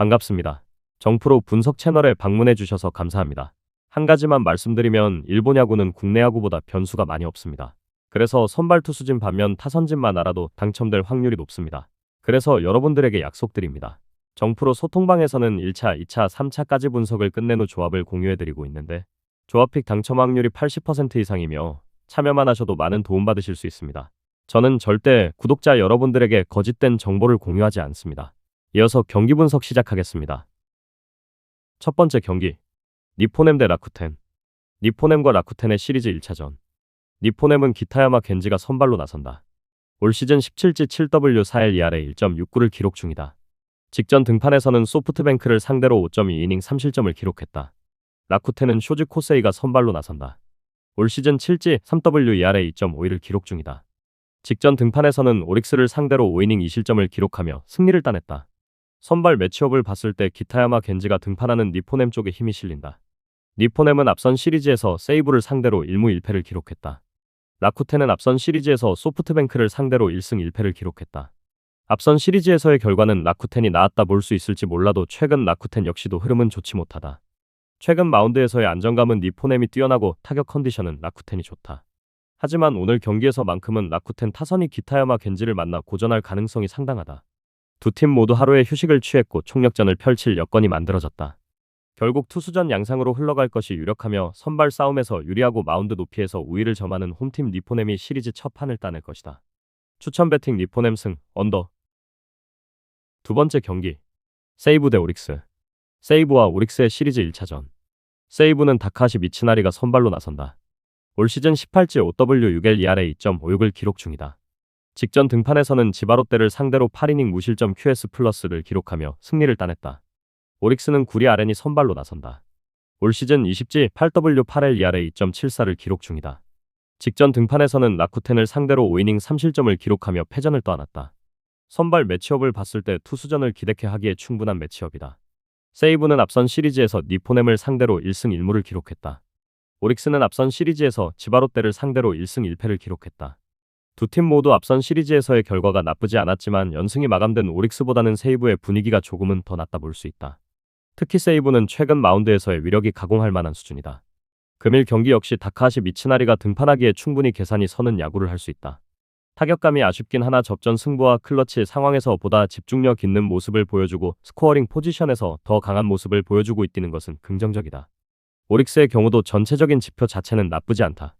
반갑습니다. 정프로 분석 채널에 방문해 주셔서 감사합니다. 한 가지만 말씀드리면 일본 야구는 국내 야구보다 변수가 많이 없습니다. 그래서 선발 투수진 반면 타선진만 알아도 당첨될 확률이 높습니다. 그래서 여러분들에게 약속드립니다. 정프로 소통방에서는 1차, 2차, 3차까지 분석을 끝낸 후 조합을 공유해드리고 있는데 조합픽 당첨 확률이 80% 이상이며 참여만 하셔도 많은 도움 받으실 수 있습니다. 저는 절대 구독자 여러분들에게 거짓된 정보를 공유하지 않습니다. 이어서 경기 분석 시작하겠습니다. 첫 번째 경기 니포넴 대 라쿠텐 니포넴과 라쿠텐의 시리즈 1차전 니포넴은 기타야마 겐지가 선발로 나선다. 올 시즌 17지 7W 4L 2RA 1.69를 기록 중이다. 직전 등판에서는 소프트뱅크를 상대로 5.2이닝 3실점을 기록했다. 라쿠텐은 쇼즈 코세이가 선발로 나선다. 올 시즌 7지 3W 2RA 2.51을 기록 중이다. 직전 등판에서는 오릭스를 상대로 5이닝 2실점을 기록하며 승리를 따냈다. 선발 매치업을 봤을 때 기타야마 겐지가 등판하는 니포넴 쪽에 힘이 실린다. 니포넴은 앞선 시리즈에서 세이브를 상대로 1무 1패를 기록했다. 라쿠텐은 앞선 시리즈에서 소프트뱅크를 상대로 1승 1패를 기록했다. 앞선 시리즈에서의 결과는 라쿠텐이 나았다 볼 수 있을지 몰라도 최근 라쿠텐 역시도 흐름은 좋지 못하다. 최근 마운드에서의 안정감은 니포넴이 뛰어나고 타격 컨디션은 라쿠텐이 좋다. 하지만 오늘 경기에서만큼은 라쿠텐 타선이 기타야마 겐지를 만나 고전할 가능성이 상당하다. 두 팀 모두 하루의 휴식을 취했고 총력전을 펼칠 여건이 만들어졌다. 결국 투수전 양상으로 흘러갈 것이 유력하며 선발 싸움에서 유리하고 마운드 높이에서 우위를 점하는 홈팀 니포넴이 시리즈 첫 판을 따낼 것이다. 추천 배팅 니포넴 승 언더 두 번째 경기 세이브 대 오릭스 세이브와 오릭스의 시리즈 1차전 세이브는 다카시 미치나리가 선발로 나선다. 올 시즌 18지 5W6L 2RA 2.56을 기록 중이다. 직전 등판에서는 지바롯데를 상대로 8이닝 무실점 QS 플러스를 기록하며 승리를 따냈다. 오릭스는 구리 아렌이 선발로 나선다. 올 시즌 20지 8W8L 2RA 2.74를 기록 중이다. 직전 등판에서는 라쿠텐을 상대로 5이닝 3실점을 기록하며 패전을 떠안았다. 선발 매치업을 봤을 때 투수전을 기대케 하기에 충분한 매치업이다. 세이브는 앞선 시리즈에서 니포넴을 상대로 1승 1무를 기록했다. 오릭스는 앞선 시리즈에서 지바롯데를 상대로 1승 1패를 기록했다. 두 팀 모두 앞선 시리즈에서의 결과가 나쁘지 않았지만 연승이 마감된 오릭스보다는 세이브의 분위기가 조금은 더 낫다 볼 수 있다. 특히 세이브는 최근 마운드에서의 위력이 가공할 만한 수준이다. 금일 경기 역시 다카시 미치나리가 등판하기에 충분히 계산이 서는 야구를 할 수 있다. 타격감이 아쉽긴 하나 접전 승부와 클러치 상황에서 보다 집중력 있는 모습을 보여주고 스코어링 포지션에서 더 강한 모습을 보여주고 있다는 것은 긍정적이다. 오릭스의 경우도 전체적인 지표 자체는 나쁘지 않다.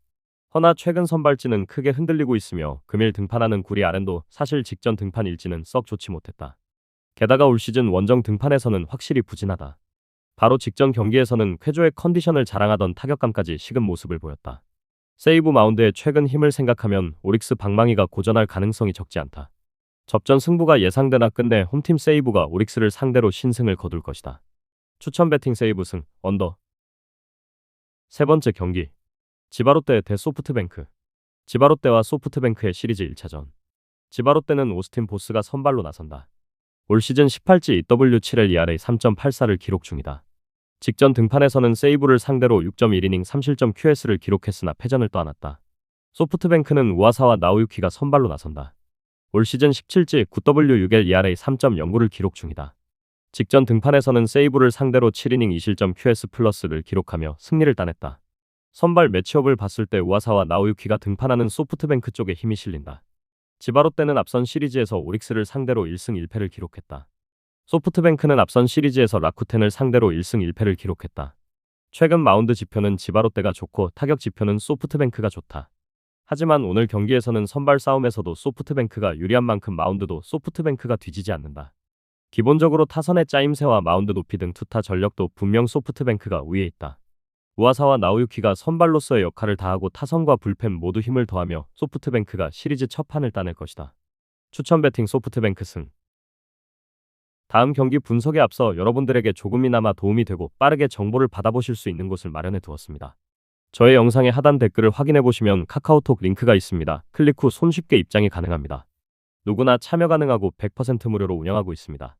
허나 최근 선발진은 크게 흔들리고 있으며 금일 등판하는 구리 아렌도 사실 직전 등판 일지는 썩 좋지 못했다. 게다가 올 시즌 원정 등판에서는 확실히 부진하다. 바로 직전 경기에서는 쾌조의 컨디션을 자랑하던 타격감까지 식은 모습을 보였다. 세이브 마운드의 최근 힘을 생각하면 오릭스 방망이가 고전할 가능성이 적지 않다. 접전 승부가 예상되나 끝내 홈팀 세이브가 오릭스를 상대로 신승을 거둘 것이다. 추천 배팅 세이브 승, 언더. 세 번째 경기. 지바롯데 대 소프트뱅크. 지바롯데와 소프트뱅크의 시리즈 1차전. 지바롯데는 오스틴 보스가 선발로 나선다. 올 시즌 18지 W7L 2RA 3.84를 기록 중이다. 직전 등판에서는 세이브를 상대로 6.1이닝 3실점 QS를 기록했으나 패전을 떠안았다. 소프트뱅크는 우아사와 나우유키가 선발로 나선다. 올 시즌 17지 9W6L 2RA 3.09를 기록 중이다. 직전 등판에서는 세이브를 상대로 7이닝 2실점 QS 플러스를 기록하며 승리를 따냈다. 선발 매치업을 봤을 때 우아사와 나우유키가 등판하는 소프트뱅크 쪽에 힘이 실린다. 지바롯데는 앞선 시리즈에서 오릭스를 상대로 1승 1패를 기록했다. 소프트뱅크는 앞선 시리즈에서 라쿠텐을 상대로 1승 1패를 기록했다. 최근 마운드 지표는 지바롯데가 좋고 타격 지표는 소프트뱅크가 좋다. 하지만 오늘 경기에서는 선발 싸움에서도 소프트뱅크가 유리한 만큼 마운드도 소프트뱅크가 뒤지지 않는다. 기본적으로 타선의 짜임새와 마운드 높이 등 투타 전력도 분명 소프트뱅크가 우위에 있다. 우아사와 나우유키가 선발로서의 역할을 다하고 타선과 불펜 모두 힘을 더하며 소프트뱅크가 시리즈 첫 판을 따낼 것이다. 추천 배팅 소프트뱅크 승. 다음 경기 분석에 앞서 여러분들에게 조금이나마 도움이 되고 빠르게 정보를 받아보실 수 있는 곳을 마련해 두었습니다. 저의 영상의 하단 댓글을 확인해 보시면 카카오톡 링크가 있습니다. 클릭 후 손쉽게 입장이 가능합니다. 누구나 참여 가능하고 100% 무료로 운영하고 있습니다.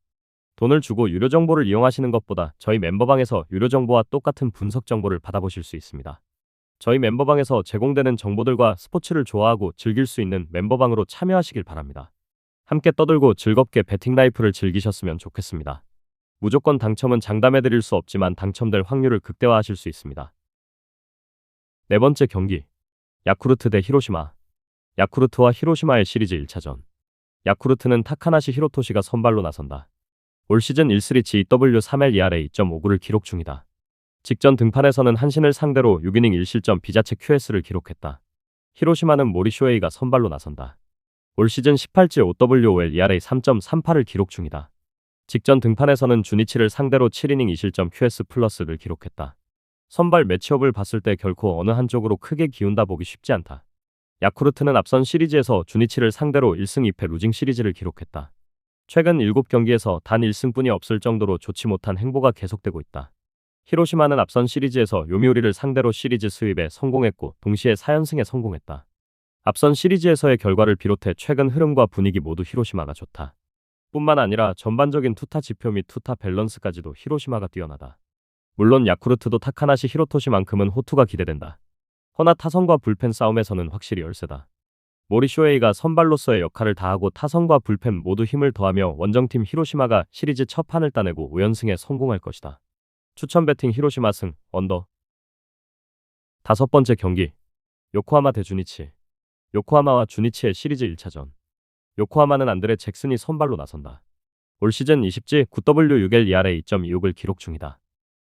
돈을 주고 유료 정보를 이용하시는 것보다 저희 멤버방에서 유료 정보와 똑같은 분석 정보를 받아보실 수 있습니다. 저희 멤버방에서 제공되는 정보들과 스포츠를 좋아하고 즐길 수 있는 멤버방으로 참여하시길 바랍니다. 함께 떠들고 즐겁게 배팅 라이프를 즐기셨으면 좋겠습니다. 무조건 당첨은 장담해 드릴 수 없지만 당첨될 확률을 극대화하실 수 있습니다. 네 번째 경기. 야쿠르트 대 히로시마. 야쿠르트와 히로시마의 시리즈 1차전. 야쿠르트는 타카나시 히로토시가 선발로 나선다. 올 시즌 1-3 GW3L ERA 2.59를 기록 중이다. 직전 등판에서는 한신을 상대로 6이닝 1실점 비자체 QS를 기록했다. 히로시마는 모리쇼에이가 선발로 나선다. 올 시즌 18지 OWOL ERA 3.38을 기록 중이다. 직전 등판에서는 주니치를 상대로 7이닝 2실점 QS 플러스를 기록했다. 선발 매치업을 봤을 때 결코 어느 한쪽으로 크게 기운다 보기 쉽지 않다. 야쿠르트는 앞선 시리즈에서 주니치를 상대로 1승 2패 루징 시리즈를 기록했다. 최근 7경기에서 단 1승뿐이 없을 정도로 좋지 못한 행보가 계속되고 있다. 히로시마는 앞선 시리즈에서 요미우리를 상대로 시리즈 수입에 성공했고 동시에 4연승에 성공했다. 앞선 시리즈에서의 결과를 비롯해 최근 흐름과 분위기 모두 히로시마가 좋다. 뿐만 아니라 전반적인 투타 지표 및 투타 밸런스까지도 히로시마가 뛰어나다. 물론 야쿠르트도 타카나시 히로토시만큼은 호투가 기대된다. 허나 타선과 불펜 싸움에서는 확실히 열세다. 모리쇼에이가 선발로서의 역할을 다하고 타선과 불펜 모두 힘을 더하며 원정팀 히로시마가 시리즈 첫 판을 따내고 5연승에 성공할 것이다. 추천 배팅 히로시마 승, 언더. 다섯 번째 경기. 요코하마 대 주니치. 요코하마와 주니치의 시리즈 1차전. 요코하마는 안드레 잭슨이 선발로 나선다. 올 시즌 20지 9W6L ERA 2.26을 기록 중이다.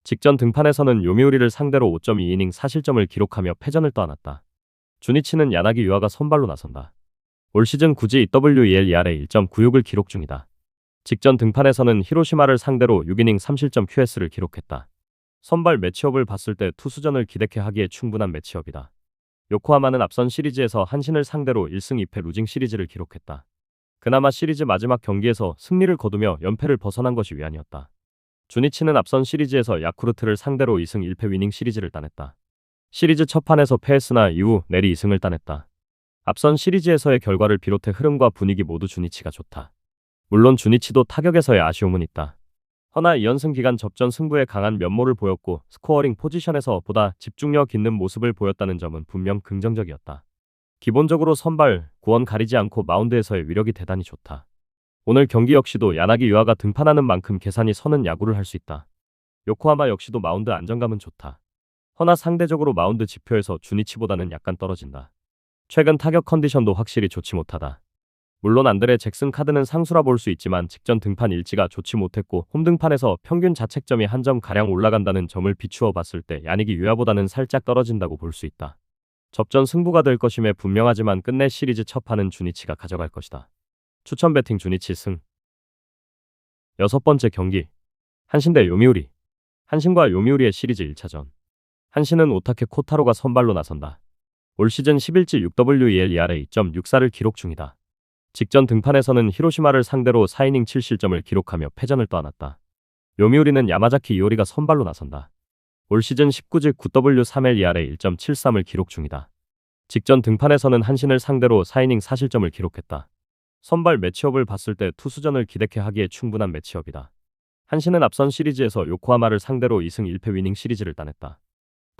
직전 등판에서는 요미우리를 상대로 5.2이닝 사실점을 기록하며 패전을 떠안았다. 주니치는 야나기 유아가 선발로 나선다. 올 시즌 9지 WEL ERA 1.96을 기록 중이다. 직전 등판에서는 히로시마를 상대로 6이닝 3실점 QS를 기록했다. 선발 매치업을 봤을 때 투수전을 기대케 하기에 충분한 매치업이다. 요코하마는 앞선 시리즈에서 한신을 상대로 1승 2패 루징 시리즈를 기록했다. 그나마 시리즈 마지막 경기에서 승리를 거두며 연패를 벗어난 것이 위안이었다. 주니치는 앞선 시리즈에서 야쿠르트를 상대로 2승 1패 위닝 시리즈를 따냈다. 시리즈 첫 판에서 패했으나 이후 내리 2승을 따냈다. 앞선 시리즈에서의 결과를 비롯해 흐름과 분위기 모두 주니치가 좋다. 물론 주니치도 타격에서의 아쉬움은 있다. 허나 2연승 기간 접전 승부에 강한 면모를 보였고 스코어링 포지션에서 보다 집중력 있는 모습을 보였다는 점은 분명 긍정적이었다. 기본적으로 선발, 구원 가리지 않고 마운드에서의 위력이 대단히 좋다. 오늘 경기 역시도 야나기 유아가 등판하는 만큼 계산이 서는 야구를 할 수 있다. 요코하마 역시도 마운드 안정감은 좋다. 허나 상대적으로 마운드 지표에서 주니치보다는 약간 떨어진다. 최근 타격 컨디션도 확실히 좋지 못하다. 물론 안드레 잭슨 카드는 상수라 볼 수 있지만 직전 등판 일지가 좋지 못했고 홈 등판에서 평균 자책점이 한 점 가량 올라간다는 점을 비추어 봤을 때 야닉이 유야보다는 살짝 떨어진다고 볼 수 있다. 접전 승부가 될 것임에 분명하지만 끝내 시리즈 첫 판은 주니치가 가져갈 것이다. 추천 배팅 주니치 승. 여섯 번째 경기. 한신 대 요미우리. 한신과 요미우리의 시리즈 1차전. 한신은 오타케 코타로가 선발로 나선다. 올 시즌 11지 6WEL ERA 2.64를 기록 중이다. 직전 등판에서는 히로시마를 상대로 4이닝 7실점을 기록하며 패전을 떠안았다. 요미우리는 야마자키 이오리가 선발로 나선다. 올 시즌 19지 9W3L ERA 1.73을 기록 중이다. 직전 등판에서는 한신을 상대로 4이닝 4실점을 기록했다. 선발 매치업을 봤을 때 투수전을 기대케 하기에 충분한 매치업이다. 한신은 앞선 시리즈에서 요코하마를 상대로 2승 1패 위닝 시리즈를 따냈다.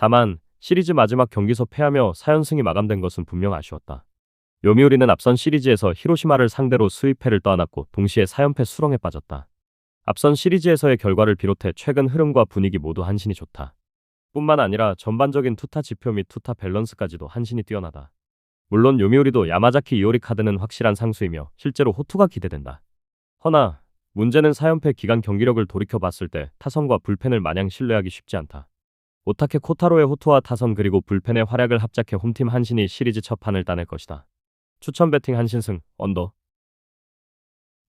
다만 시리즈 마지막 경기서 패하며 4연승이 마감된 것은 분명 아쉬웠다. 요미우리는 앞선 시리즈에서 히로시마를 상대로 수입패를 떠안았고 동시에 4연패 수렁에 빠졌다. 앞선 시리즈에서의 결과를 비롯해 최근 흐름과 분위기 모두 한신이 좋다. 뿐만 아니라 전반적인 투타 지표 및 투타 밸런스까지도 한신이 뛰어나다. 물론 요미우리도 야마자키 이오리 카드는 확실한 상수이며 실제로 호투가 기대된다. 허나 문제는 4연패 기간 경기력을 돌이켜 봤을 때 타선과 불펜을 마냥 신뢰하기 쉽지 않다. 오타케 코타로의 호투와 타선 그리고 불펜의 활약을 합작해 홈팀 한신이 시리즈 첫 판을 따낼 것이다. 추천 배팅 한신승 언더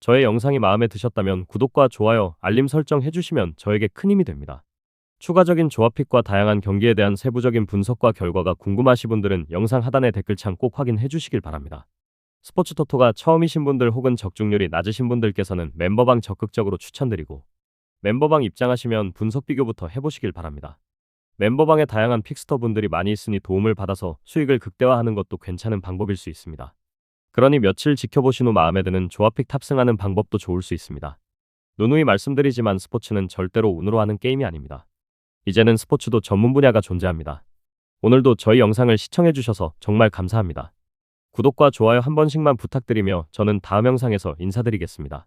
저의 영상이 마음에 드셨다면 구독과 좋아요, 알림 설정 해주시면 저에게 큰 힘이 됩니다. 추가적인 조합픽과 다양한 경기에 대한 세부적인 분석과 결과가 궁금하신 분들은 영상 하단의 댓글창 꼭 확인해 주시길 바랍니다. 스포츠 토토가 처음이신 분들 혹은 적중률이 낮으신 분들께서는 멤버방 적극적으로 추천드리고 멤버방 입장하시면 분석 비교부터 해보시길 바랍니다. 멤버방에 다양한 픽스터 분들이 많이 있으니 도움을 받아서 수익을 극대화하는 것도 괜찮은 방법일 수 있습니다. 그러니 며칠 지켜보신 후 마음에 드는 조합픽 탑승하는 방법도 좋을 수 있습니다. 누누이 말씀드리지만 스포츠는 절대로 운으로 하는 게임이 아닙니다. 이제는 스포츠도 전문 분야가 존재합니다. 오늘도 저희 영상을 시청해주셔서 정말 감사합니다. 구독과 좋아요 한 번씩만 부탁드리며 저는 다음 영상에서 인사드리겠습니다.